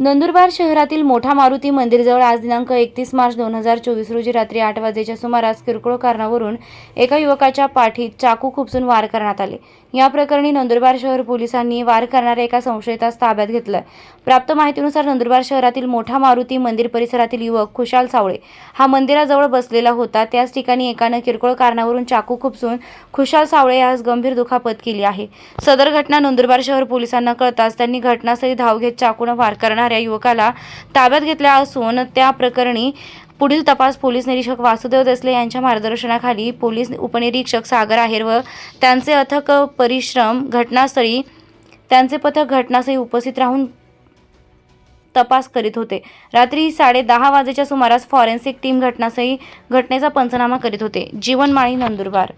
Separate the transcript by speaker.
Speaker 1: नंदुरबार शहरातील मोठा मारुती मंदिरजवळ आज दिनांक एकतीस मार्च दोन हजार चोवीस रोजी रात्री आठ वाजेच्या सुमारास किरकोळ कारणावरून एका युवकाच्या पाठीत चाकू खुपसून वार करण्यात आले. या प्रकरणी नंदुरबार शहर पोलिसांनी वार करणाऱ्या एका संशयितास ताब्यात घेतलं. प्राप्त माहितीनुसार नंदुरबार शहरातील मोठा मारुती मंदिर परिसरातील युवक खुशाल सावळे हा मंदिराजवळ बसलेला होता. त्याच ठिकाणी एकानं किरकोळ कारणावरून चाकू खुपसून खुशाल सावळे यास गंभीर दुखापत केली आहे. सदर घटना नंदुरबार शहर पोलिसांना कळताच त्यांनी घटनास्थळी धाव घेत चाकूनं वार करणार करणाऱ्या युवकाला ताब्यात घेतल्या असून त्या प्रकरणी पुढील तपास पोलीस निरीक्षक वासुदेव देसले यांच्या मार्गदर्शनाखाली पोलीस उपनिरीक्षक सागर आहेर व त्यांचे अथक परिश्रम घटनास्थळी त्यांचे पथक घटनास्थळी उपस्थित राहून तपास करीत होते. रात्री साडे दहा वाजेच्या सुमारास फॉरेन्सिक टीम घटनास्थळी घटनेचा पंचनामा करीत होते. जीवनमाळी नंदुरबार.